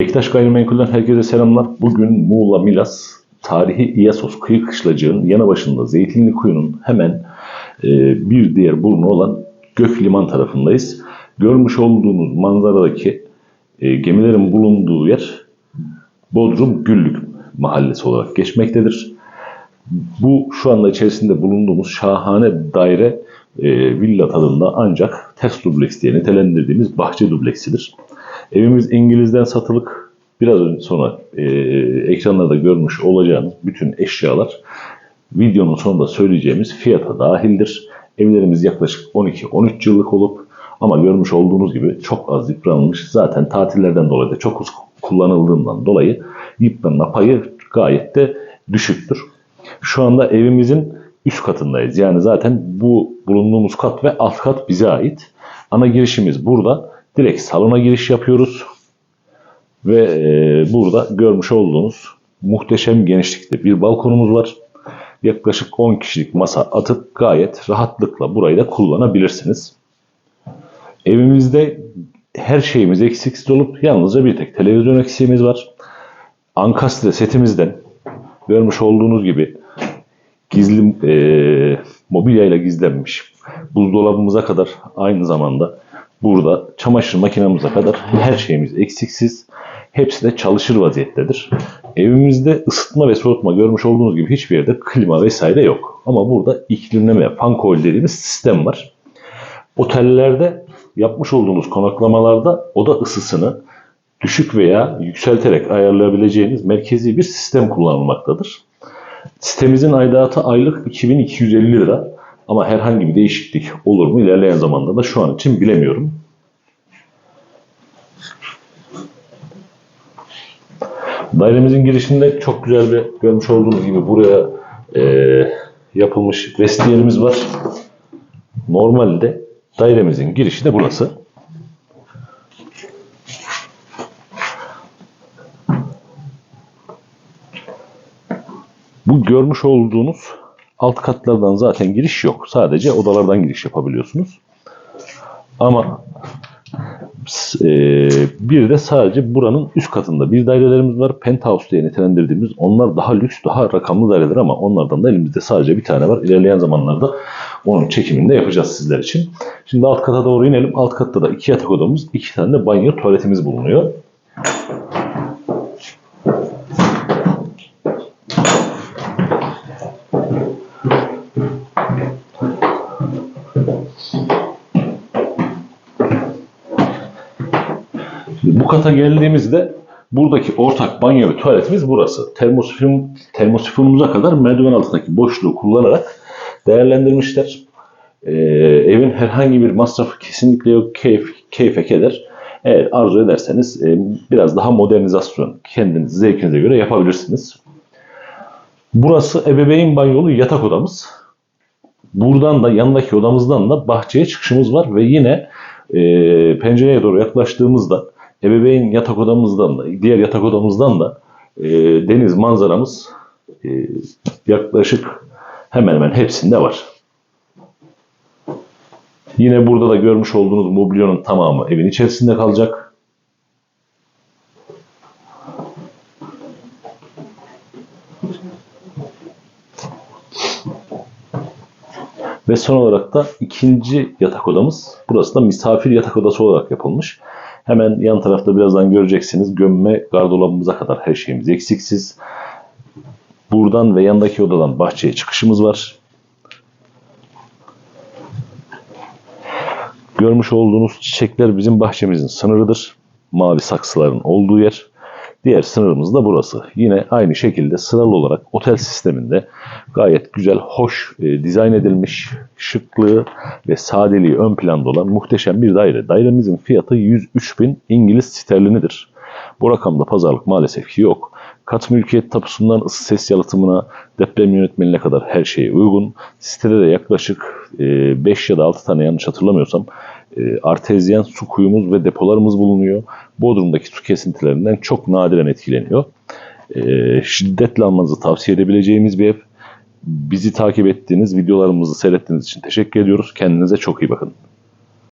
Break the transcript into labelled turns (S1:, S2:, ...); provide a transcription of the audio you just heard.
S1: Bektaş Gayrimenkul'den herkese selamlar. Bugün Muğla Milas tarihi İyasos kıyı kışlacığın yanı başında Zeytinli Kuyu'nun hemen e, bir diğer burnu olan Gök Liman tarafındayız. Görmüş olduğunuz manzaradaki e, gemilerin bulunduğu yer Bodrum Güllük mahallesi olarak geçmektedir. Bu şu anda içerisinde bulunduğumuz şahane daire e, villa tadında ancak ters dubleks diye nitelendirdiğimiz bahçe dubleksidir. Evimiz İngiliz'den satılık. Biraz önce sonra e, ekranlarda görmüş olacağınız bütün eşyalar videonun sonunda söyleyeceğimiz fiyata dahildir. Evlerimiz yaklaşık 12-13 yıllık olup ama görmüş olduğunuz gibi çok az yıpranmış. Zaten tatillerden dolayı da çok az kullanıldığından dolayı yıpranma payı gayet de düşüktür. Şu anda evimizin üst katındayız. Yani zaten bu bulunduğumuz kat ve alt kat bize ait. Ana girişimiz burada. Direkt salona giriş yapıyoruz. Ve e, burada görmüş olduğunuz muhteşem genişlikte bir balkonumuz var. Yaklaşık 10 kişilik masa atıp gayet rahatlıkla burayı da kullanabilirsiniz. Evimizde her şeyimiz eksiksiz olup yalnızca bir tek televizyon eksiğimiz var. Ankastre setimizden görmüş olduğunuz gibi gizli e, mobilyayla gizlenmiş buzdolabımıza kadar aynı zamanda burada çamaşır makinemize kadar her şeyimiz eksiksiz. Hepsi de çalışır vaziyettedir. Evimizde ısıtma ve soğutma görmüş olduğunuz gibi hiçbir yerde klima vesaire yok. Ama burada iklimleme, fan coil dediğimiz sistem var. Otellerde yapmış olduğunuz konaklamalarda oda ısısını düşük veya yükselterek ayarlayabileceğiniz merkezi bir sistem kullanılmaktadır. Sitemizin aidatı aylık 2250 lira ama herhangi bir değişiklik olur mu ilerleyen zamanda da şu an için bilemiyorum. Dairemizin girişinde çok güzel bir görmüş olduğunuz gibi buraya e, yapılmış vestiyerimiz var. Normalde dairemizin girişi de burası. Bu görmüş olduğunuz alt katlardan zaten giriş yok. Sadece odalardan giriş yapabiliyorsunuz. Ama e, bir de sadece buranın üst katında bir dairelerimiz var. Penthouse diye nitelendirdiğimiz. Onlar daha lüks, daha rakamlı daireler ama onlardan da elimizde sadece bir tane var. İlerleyen zamanlarda onun çekimini de yapacağız sizler için. Şimdi alt kata doğru inelim. Alt katta da iki yatak odamız, iki tane de banyo, tuvaletimiz bulunuyor. Bu kata geldiğimizde buradaki ortak banyo ve tuvaletimiz burası. Termosifon, termosifonumuza kadar merdiven altındaki boşluğu kullanarak değerlendirmişler. Ee, evin herhangi bir masrafı kesinlikle yok. Keyif, keyfe keder. Eğer arzu ederseniz e, biraz daha modernizasyon kendiniz zevkinize göre yapabilirsiniz. Burası ebeveyn banyolu yatak odamız. Buradan da yanındaki odamızdan da bahçeye çıkışımız var ve yine e, pencereye doğru yaklaştığımızda ebeveyn yatak odamızdan da diğer yatak odamızdan da e, deniz manzaramız e, yaklaşık hemen hemen hepsinde var. Yine burada da görmüş olduğunuz mobilyonun tamamı evin içerisinde kalacak. Ve son olarak da ikinci yatak odamız. Burası da misafir yatak odası olarak yapılmış. Hemen yan tarafta birazdan göreceksiniz. Gömme gardırobumuza kadar her şeyimiz eksiksiz. Buradan ve yandaki odadan bahçeye çıkışımız var. Görmüş olduğunuz çiçekler bizim bahçemizin sınırıdır. Mavi saksıların olduğu yer. Diğer sınırımız da burası. Yine aynı şekilde sıralı olarak otel sisteminde gayet güzel, hoş e, dizayn edilmiş, şıklığı ve sadeliği ön planda olan muhteşem bir daire. Dairemizin fiyatı 103 bin İngiliz sterlinidir. Bu rakamda pazarlık maalesef ki yok. Kat mülkiyet tapusundan ısı ses yalıtımına, deprem yönetmenine kadar her şeye uygun. Sitede de yaklaşık 5 ya da 6 tane yanlış hatırlamıyorsam e, artezyen su kuyumuz ve depolarımız bulunuyor. Bodrum'daki su kesintilerinden çok nadiren etkileniyor. E, şiddetle almanızı tavsiye edebileceğimiz bir ev. Bizi takip ettiğiniz, videolarımızı seyrettiğiniz için teşekkür ediyoruz. Kendinize çok iyi bakın.